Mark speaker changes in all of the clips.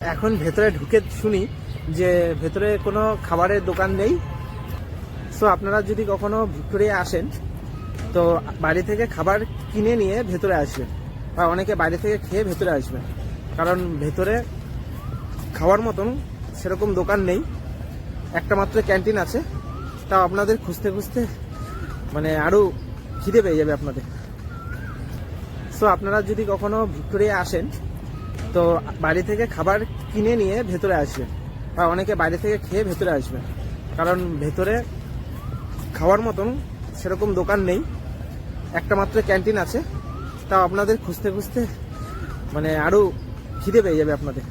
Speaker 1: এখন ভেতরে ঢুকে শুনি যে ভেতরে কোনো খাবারের দোকান নেই। সো আপনারা যদি কখনো ভিক্টোরিয়া আসেন, তো বাড়ি থেকে খাবার কিনে নিয়ে ভেতরে আসবেন। বা অনেকে বাইরে থেকে খেয়ে ভেতরে আসবেন। কারণ ভেতরে খাওয়ার মতন সেরকম দোকান নেই। একটা মাত্র ক্যান্টিন আছে। তাও আপনাদের খুঁজতে খুঁজতে মানে আরও খিদে পেয়ে যাবে আপনাদের। সো আপনারা যদি কখনো ভিক্টোরিয়া আসেন তো বাড়ি থেকে খাবার কিনে নিয়ে ভেতরে আসবেন বা অনেকে বাইরে থেকে খেয়ে ভেতরে আসবেন কারণ ভেতরে খাওয়ার মতন সেরকম দোকান নেই। একটা মাত্র ক্যান্টিন আছে। তাও আপনাদের খুঁজতে খুঁজতে মানে আরও খিদে পেয়ে যাবে আপনাদের।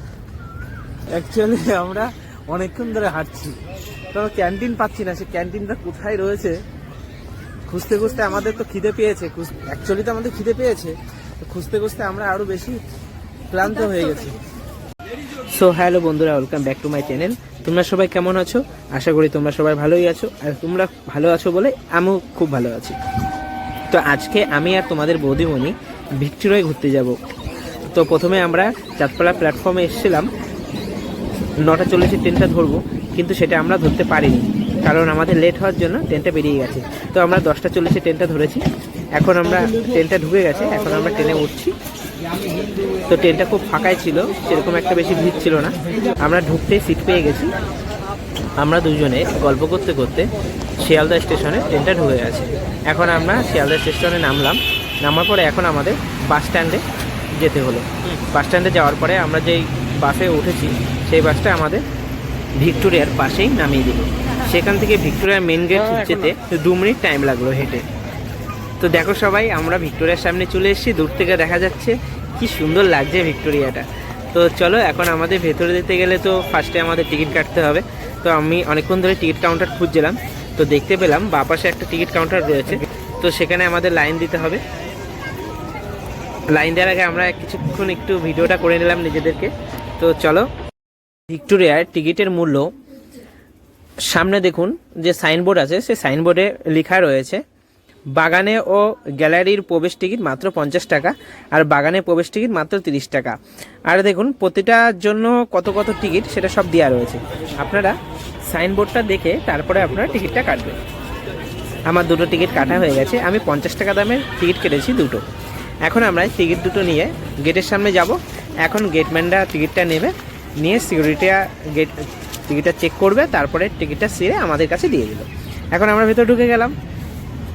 Speaker 1: অ্যাকচুয়ালি আমরা অনেকক্ষণ ধরে হাঁটছি। তো ক্যান্টিন পাচ্ছি না। সে ক্যান্টিনটা কোথায় রয়েছে? খুঁজতে খুঁজতে আমাদের তো খিদে পেয়েছে। অ্যাকচুয়ালি তো আমাদের খিদে পেয়েছে। তো খুঁজতে খুঁজতে আমরা আরও বেশি ক্লান্ত হয়ে গেছি। সো হ্যালো বন্ধুরা welcome back to my channel তোমরা সবাই কেমন আছো? আশা করি তোমরা সবাই ভালোই আছো। আর তোমরা ভালো আছো বলে আমিও খুব ভালো আছি। তো আজকে আমি আর তোমাদের বৌদিমণি ভিক্টোরিয়ায় ঘুরতে যাব। তো প্রথমে আমরা চাঁদপাড়া প্ল্যাটফর্মে এসেছিলাম। নটা চল্লিশে ট্রেনটা ধরবো, কিন্তু সেটা আমরা ধরতে পারিনি। কারণ আমাদের লেট হওয়ার জন্য ট্রেনটা বেরিয়ে গেছে। তো আমরা দশটা চল্লিশে ট্রেনটা ধরেছি। এখন আমরা ট্রেনটা ঢুকে গেছে। এখন আমরা ট্রেনে উঠছি। তো ট্রেনটা খুব ফাঁকাই ছিল সেরকম একটা বেশি ভিড় ছিল না। আমরা ঢুকতে সিট পেয়ে গেছি। আমরা দুজনে গল্প করতে করতে শিয়ালদা স্টেশনে ট্রেনটা ঢুকে গেছে। এখন আমরা শিয়ালদা স্টেশনে নামলাম। নামার পরে এখন আমাদের বাস স্ট্যান্ডে যেতে হলো। বাস স্ট্যান্ডে যাওয়ার পরে আমরা যেই বাসে উঠেছি সেই বাসটা আমাদের ভিক্টোরিয়ার পাশেই নামিয়ে দিল। সেখান থেকে ভিক্টোরিয়ার মেন গেট যেতে দু মিনিট টাইম লাগল হেঁটে। তো দেখো সবাই আমরা ভিক্টোরিয়ার সামনে চলে এসেছি। দূর থেকে দেখা যাচ্ছে কি সুন্দর লাগছে ভিক্টোরিয়াটা। তো চলো, এখন আমাদের ভেতরে যেতে গেলে তো ফার্স্টে আমাদের টিকিট কাটতে হবে। তো আমি অনেকক্ষণ ধরে টিকিট কাউন্টার খুঁজছিলাম। তো দেখতে পেলাম বা পাশে একটা টিকিট কাউন্টার রয়েছে। তো সেখানে আমাদের লাইন দিতে হবে। লাইন দেওয়ার আগে আমরা কিছুক্ষণ একটু ভিডিওটা করে নিলাম নিজেদেরকে। তো চলো ভিক্টোরিয়ার টিকিটের মূল্য, সামনে দেখুন যে সাইনবোর্ড আছে, সেই সাইনবোর্ডে লেখা রয়েছে বাগানে ও গ্যালারির প্রবেশ টিকিট মাত্র পঞ্চাশ টাকা আর বাগানে প্রবেশ টিকিট মাত্র তিরিশ টাকা। আর দেখুন প্রতিটার জন্য কত কত টিকিট সেটা সব দেওয়া রয়েছে। আপনারা সাইনবোর্ডটা দেখে তারপরে আপনারা টিকিটটা কাটবেন। আমার দুটো টিকিট কাটা হয়ে গেছে, আমি পঞ্চাশ টাকা দামের টিকিট কেটেছি দুটো। এখন আমরা টিকিট দুটো নিয়ে গেটের সামনে যাব। এখন গেটম্যানরা টিকিটটা নেবে, নিয়ে সিকিউরিটিরা গেট, টিকিটটা চেক করবে, তারপরে টিকিটটা সিরে আমাদের কাছে দিয়ে দিল। এখন আমরা ভেতর ঢুকে গেলাম।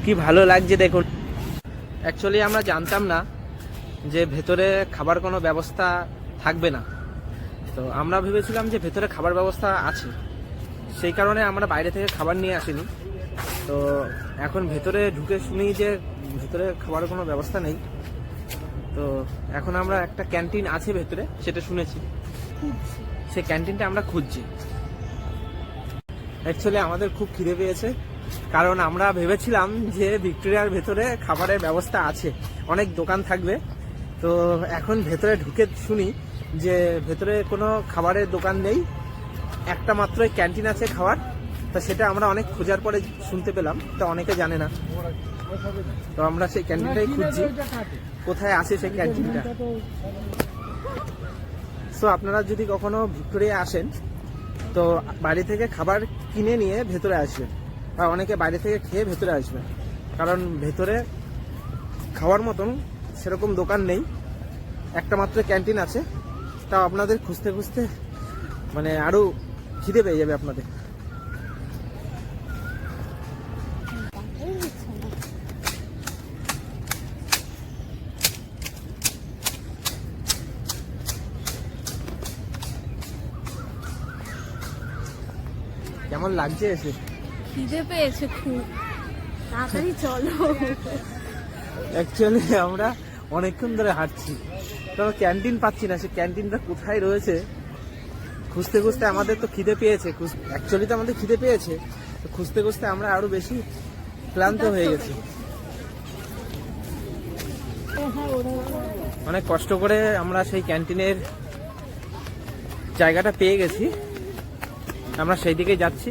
Speaker 1: কি ভালো লাগছে দেখুন। অ্যাকচুয়ালি আমরা জানতাম না যে ভেতরে খাবার কোনো ব্যবস্থা থাকবে না। তো আমরা ভেবেছিলাম যে ভেতরে খাবার ব্যবস্থা আছে। সেই কারণে আমরা বাইরে থেকে খাবার নিয়ে আসিনি। তো এখন ভেতরে ঢুকে শুনি যে ভেতরে খাবারের কোনো ব্যবস্থা নেই। তো এখন আমরা একটা ক্যান্টিন আছে ভেতরে সেটা শুনেছি। সেই ক্যান্টিনটা আমরা খুঁজছি। অ্যাকচুয়ালি আমাদের খুব খিদে পেয়েছে। কারণ আমরা ভেবেছিলাম যে ভিক্টোরিয়ার ভেতরে খাবারের ব্যবস্থা আছে, অনেক দোকান থাকবে। তো এখন ভেতরে ঢুকে শুনি যে ভেতরে কোনো খাবারের দোকান নেই, একটা মাত্র ক্যান্টিন আছে খাবার তা সেটা আমরা অনেক খোঁজার পরে শুনতে পেলাম, তা অনেকে জানে না। তো আমরা সেই ক্যান্টিনটাই খুঁজছি, কোথায় আছে সেই ক্যান্টিনটা। সো আপনারা যদি কখনো ভিক্টোরিয়া আসেন, তো বাড়ি থেকে খাবার কিনে নিয়ে ভেতরে আসবেন। বা অনেকে বাইরে থেকে খেয়ে ভেতরে আসবে। কারণ ভেতরে খাওয়ার মতন সেরকম দোকান নেই। একটা মাত্র ক্যান্টিন আছে। তাও আপনাদের খুঁজতে খুঁজতে মানে আরও খিদে পেয়ে যাবে আপনাদের। কেমন লাগছে এসে?
Speaker 2: খিদে পেয়েছে খুব। তাড়াতাড়ি চলো।
Speaker 1: অ্যাকচুয়ালি আমরা অনেকক্ষণ ধরে হাঁটছি। তবে ক্যান্টিন পাচ্ছি না সে ক্যান্টিনটা কোথায় রয়েছে? খুঁজতে খুঁজতে আমাদের তো খিদে পেয়েছে। অ্যাকচুয়ালি তো আমাদের খিদে পেয়েছে। তো খুঁজতে খুঁজতে আমরা আরও বেশি ক্লান্ত হয়ে গেছি। অনেক কষ্ট করে আমরা সেই ক্যান্টিনের জায়গাটা পেয়ে গেছি। আমরা সেই দিকেই যাচ্ছি।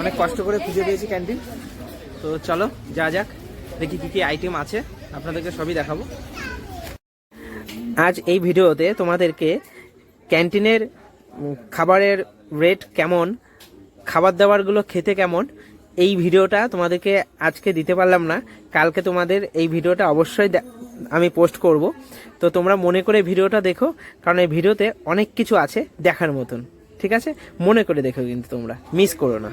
Speaker 1: অনেক কষ্ট করে খুঁজে পেয়েছি ক্যান্টিন। তো চলো, যা যাক, দেখি কি কি আইটেম আছে। আপনাদেরকে সবই দেখাবো। আজ এই ভিডিওতে তোমাদেরকে ক্যান্টিনের খাবারের রেট কেমন, খাবার দাবারগুলো খেতে কেমন, এই ভিডিওটা তোমাদেরকে আজকে দিতে পারলাম না। কালকে তোমাদের এই ভিডিওটা অবশ্যই আমি পোস্ট করব। তো তোমরা মনে করে ভিডিওটা দেখো, কারণ এই ভিডিওতে অনেক কিছু আছে দেখার মতন। ঠিক আছে? মনে করে দেখো কিন্তু তোমরা। মিস করো না।